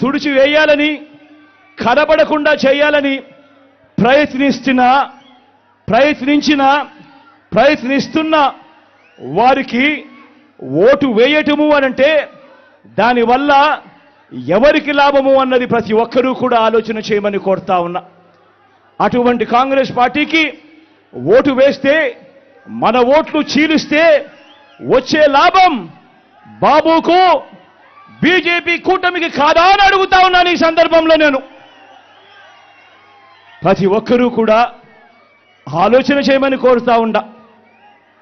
తుడిచి వేయాలని కనబడకుండా చేయాలని ప్రయత్నిస్తున్న ప్రయత్నించిన ప్రయత్నిస్తున్న వారికి ఓటు వేయటము అనంటే దానివల్ల ఎవరికి లాభము అన్నది ప్రతి ఒక్కరూ కూడా ఆలోచన చేయమని కోరుతా ఉన్నా. అటువంటి కాంగ్రెస్ పార్టీకి ఓటు వేస్తే మన ఓట్లు చీలిస్తే వచ్చే లాభం బాబుకు బీజేపీ కూటమికి కాదా అని అడుగుతా ఉన్నాను ఈ సందర్భంలో నేను. ప్రతి ఒక్కరూ కూడా ఆలోచన చేయమని కోరుతా ఉండా.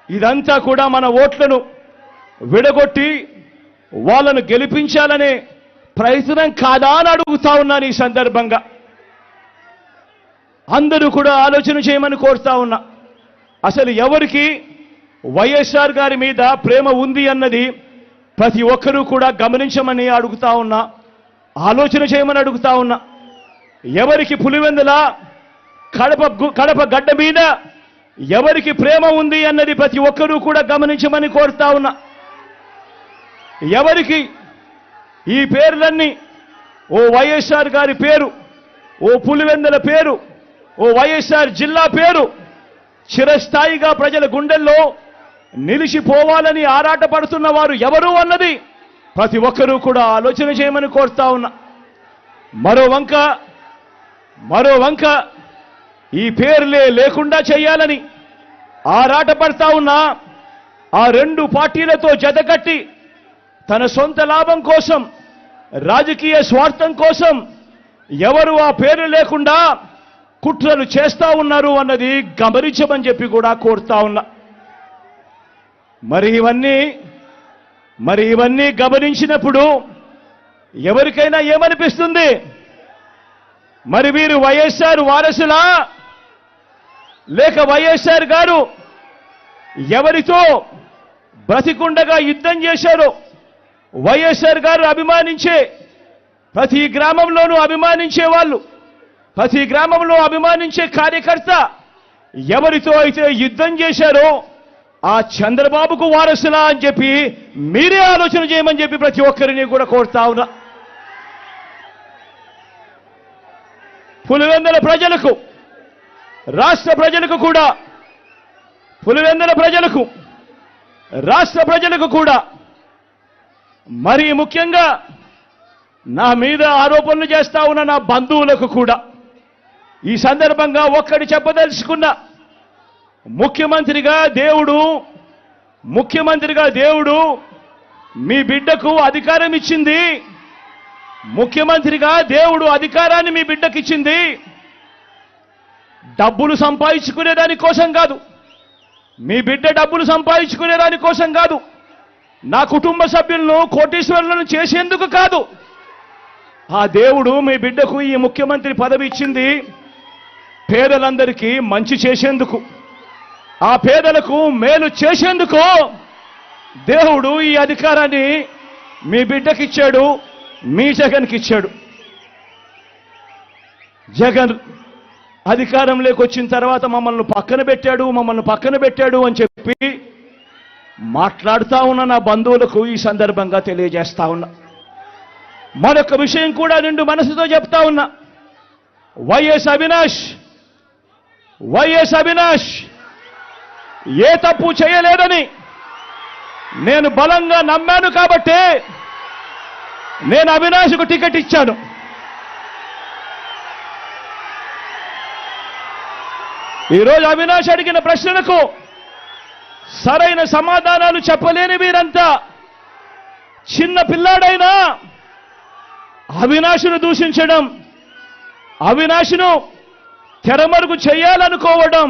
ఇదంతా కూడా మన ఓట్లను విడగొట్టి వాళ్ళను గెలిపించాలనే ప్రయత్నం కాదా అని అడుగుతా ఉన్నాను ఈ సందర్భంగా. అందరూ కూడా ఆలోచన చేయమని కోరుతా ఉన్నా. అసలు ఎవరికి వైఎస్ఆర్ గారి మీద ప్రేమ ఉంది అన్నది ప్రతి ఒక్కరూ కూడా గమనించమని అడుగుతా ఉన్నా ఆలోచన చేయమని అడుగుతా ఉన్నా. ఎవరికి పులివెందుల కడప కడప గడ్డ మీద ఎవరికి ప్రేమ ఉంది అన్నది ప్రతి ఒక్కరూ కూడా గమనించమని కోరుతా ఉన్నా. ఎవరికి ఈ పేర్లన్నీ ఓ వైఎస్ఆర్ గారి పేరు ఓ పులివెందుల పేరు ఓ వైఎస్ఆర్ జిల్లా పేరు చిరస్థాయిగా ప్రజల గుండెల్లో నిలిచిపోవాలని ఆరాటపడుతున్న వారు ఎవరు అన్నది ప్రతి ఒక్కరూ కూడా ఆలోచన చేయమని కోరుతా ఉన్నా. మరో వంక మరో వంక ఈ పేర్లే లేకుండా చేయాలని ఆరాటపడతా ఉన్నా. ఆ రెండు పార్టీలతో జతకట్టి తన సొంత లాభం కోసం రాజకీయ స్వార్థం కోసం ఎవరు ఆ పేరు లేకుండా కుట్రలు చేస్తా ఉన్నారు అన్నది గమనించమని చెప్పి కూడా కోరుతా ఉన్నా. మరి ఇవన్నీ మరి ఇవన్నీ గమనించినప్పుడు ఎవరికైనా ఏమనిపిస్తుంది? మరి వీరు వైఎస్ఆర్ వారసులా? లేక వైఎస్ఆర్ గారు ఎవరితో బ్రతికుండగా యుద్ధం చేశారు వైఎస్ఆర్ గారు అభిమానించే ప్రతి గ్రామంలోనూ అభిమానించే వాళ్ళు ప్రతి గ్రామంలో అభిమానించే కార్యకర్త ఎవరితో అయితే యుద్ధం చేశారో ఆ చంద్రబాబుకు వారసులా అని చెప్పి మీరే ఆలోచన చేయమని చెప్పి ప్రతి ఒక్కరిని కూడా కోరుతా ఉన్నా. పులివెందుల ప్రజలకు రాష్ట్ర ప్రజలకు కూడా పులివెందుల ప్రజలకు రాష్ట్ర ప్రజలకు కూడా మరి ముఖ్యంగా నా మీద ఆరోపణలు చేస్తా ఉన్న నా బంధువులకు కూడా ఈ సందర్భంగా ఒక్కడి చెప్పదలుచుకున్న. ముఖ్యమంత్రిగా దేవుడు ముఖ్యమంత్రిగా దేవుడు మీ బిడ్డకు అధికారం ఇచ్చింది. ముఖ్యమంత్రిగా దేవుడు అధికారాన్ని మీ బిడ్డకి ఇచ్చింది. డబ్బులు సంపాదించుకునే దాని కోసం కాదు. మీ బిడ్డ డబ్బులు సంపాదించుకునే దాని కోసం కాదు. నా కుటుంబ సభ్యులను కోటీశ్వరులను చేసేందుకు కాదు. ఆ దేవుడు మీ బిడ్డకు ఈ ముఖ్యమంత్రి పదవి ఇచ్చింది. పేదలందరికీ మంచి చేసేందుకు. ఆ పేదలకు మేలు చేసేందుకు దేవుడు ఈ అధికారాన్ని మీ బిడ్డకిచ్చాడు మీ జగన్కి ఇచ్చాడు జగన్ అధికారంలోకి వచ్చిన తర్వాత మమ్మల్ని పక్కన పెట్టాడు మమ్మల్ని పక్కన పెట్టాడు అని చెప్పి మాట్లాడుతూ ఉన్న నా బంధువులకు ఈ సందర్భంగా తెలియజేస్తా ఉన్నా. మరొక విషయం కూడా నిండు మనసుతో చెప్తా ఉన్నా. వైఎస్ అవినాష్ వైఎస్ అవినాష్ ఏ తప్పు చేయలేదని నేను బలంగా నమ్మాను కాబట్టే నేను అవినాష్కు టికెట్ ఇచ్చాను. ఈరోజు అవినాష్ అడిగిన ప్రశ్నలకు సరైన సమాధానాలు చెప్పలేని వీరంతా చిన్న పిల్లాడైనా అవినాశును దూషించడం అవినాశును తెరమరుగు చేయాలనుకోవడం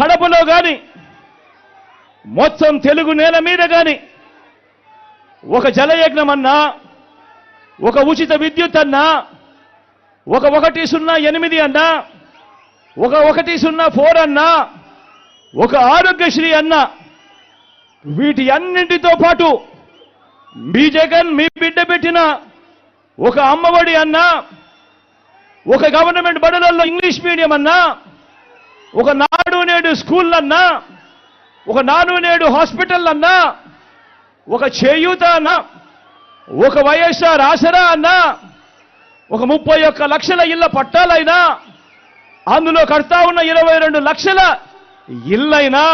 కడపలో కానీ మొత్తం తెలుగు నేల మీద కానీ ఒక జలయజ్ఞం అన్నా ఒక ఉచిత విద్యుత్ అన్నా ఒక ఒకటి సున్నా ఎనిమిది అన్నా ఒక ఒకటి సున్నా ఫోర్ అన్నా ఒక ఆరోగ్యశ్రీ అన్నా వీటి అన్నింటితో పాటు మీ జగన్ మీ బిడ్డ పెట్టిన ఒక అమ్మఒడి అన్నా ఒక గవర్నమెంట్ బడులలో ఇంగ్లీష్ మీడియం అన్నా ఒక నాడు నేడు స్కూళ్ళన్నా ఒక నాడు నేడు హాస్పిటల్ అన్నా ఒక చేయూత అన్నా ఒక వైఎస్ఆర్ ఆసరా అన్నా ఒక ముప్పై ఒక్క లక్షల ఇళ్ళ పట్టాలైనా అందులో కడతా ఉన్న ఇరవై రెండు లక్షల ఇల్లైనా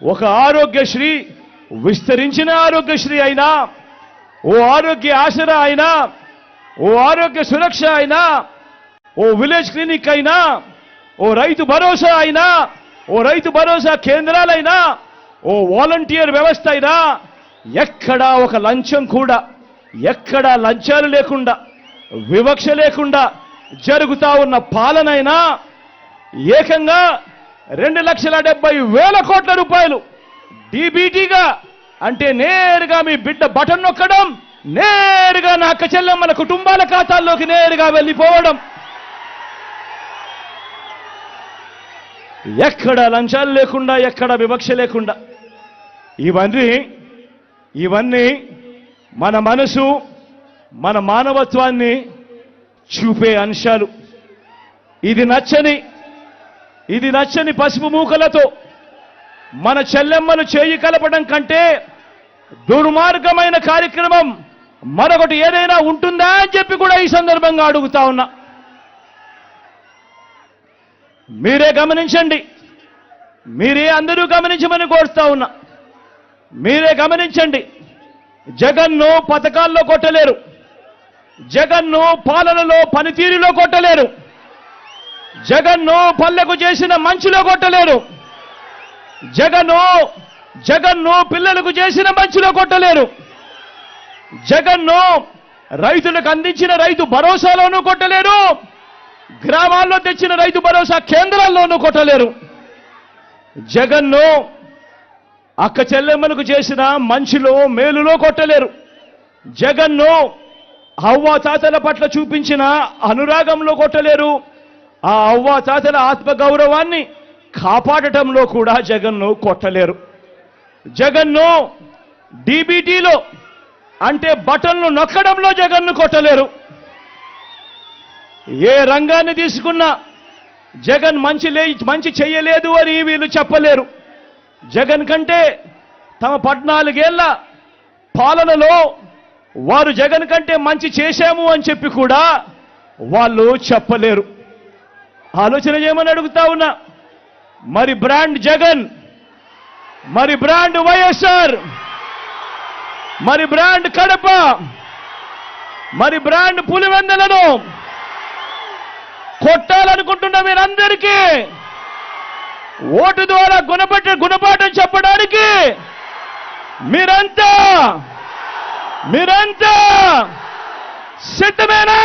ఒక ఆరోగ్యశ్రీ విస్తరించిన ఆరోగ్యశ్రీ అయినా ఓ ఆరోగ్య ఆసరా అయినా ఓ ఆరోగ్య సురక్ష అయినా ఓ విలేజ్ క్లినిక్ అయినా ఓ రైతు భరోసా అయినా ఓ రైతు భరోసా కేంద్రాలైనా ఓ వాలంటీర్ వ్యవస్థ అయినా ఎక్కడా ఒక లంచం కూడా ఎక్కడా లంచాలు లేకుండా వివక్ష లేకుండా జరుగుతా ఉన్న పాలనైనా ఏకంగా రెండు లక్షల డెబ్బై వేల కోట్ల రూపాయలు డీబీటీగా అంటే నేరుగా మీ బిడ్డ బటన్ నొక్కడం నేరుగా నా అక్క చెల్లెమ్మల కుటుంబాల ఖాతాల్లోకి నేరుగా వెళ్ళిపోవడం ఎక్కడ లంచాలు లేకుండా ఎక్కడ వివక్ష లేకుండా. ఇవన్నీ ఇవన్నీ మన మనసు మన మానవత్వాన్ని చూపే అంశాలు. ఇది నచ్చని ఇది నచ్చని పసుపు మూకలతో మన చెల్లెమ్మలు చేయి కలపడం కంటే దుర్మార్గమైన కార్యక్రమం మరొకటి ఏదైనా ఉంటుందా అని చెప్పి కూడా ఈ సందర్భంగా అడుగుతా ఉన్నా. మీరే గమనించండి. మీరే అందరూ గమనించమని కోరుస్తా ఉన్నా. మీరే గమనించండి. జగన్ను పథకాల్లో కొట్టలేరు. జగన్ను పాలనలో పనితీరులో కొట్టలేరు. జగన్ను పల్లెకు చేసిన మంచులో కొట్టలేరు. జగను జగన్ను పిల్లలకు చేసిన మంచులో కొట్టలేరు. జగన్ను రైతులకు అందించిన రైతు భరోసాలోనూ కొట్టలేరు. గ్రామాల్లో తెచ్చిన రైతు భరోసా కేంద్రాల్లోనూ కొట్టలేరు. జగన్ను అక్క చెల్లెమ్మలకు చేసిన మంచిలో మేలులో కొట్టలేరు. జగన్ను అవ్వా తాతల పట్ల చూపించిన అనురాగంలో కొట్టలేరు. ఆ అవ్వా తాతల ఆత్మగౌరవాన్ని కాపాడటంలో కూడా జగన్ను కొట్టలేరు. జగన్ను డీబీటీలో అంటే బటన్లు నొక్కడంలో జగన్ను కొట్టలేరు. ఏ రంగాన్ని తీసుకున్నా జగన్ మంచి లే మంచి చెయ్యలేదు అని వీళ్ళు చెప్పలేరు. జగన్ కంటే తమ పద్నాలుగేళ్ళ పాలనలో వారు జగన్ కంటే మంచి చేశాము అని చెప్పి కూడా వాళ్ళు చెప్పలేరు. ఆలోచన చేయమని అడుగుతా ఉన్నా. మరి బ్రాండ్ జగన్ మరి బ్రాండ్ వైఎస్ఆర్ మరి బ్రాండ్ కడప మరి బ్రాండ్ పులివెందలను కొట్టాలనుకుంటున్న మీరందరికీ ఓటు ద్వారా గుణపట్ట గుణపాఠం చెప్పడానికి మీరంతా మీరంతా సిద్ధమేనా?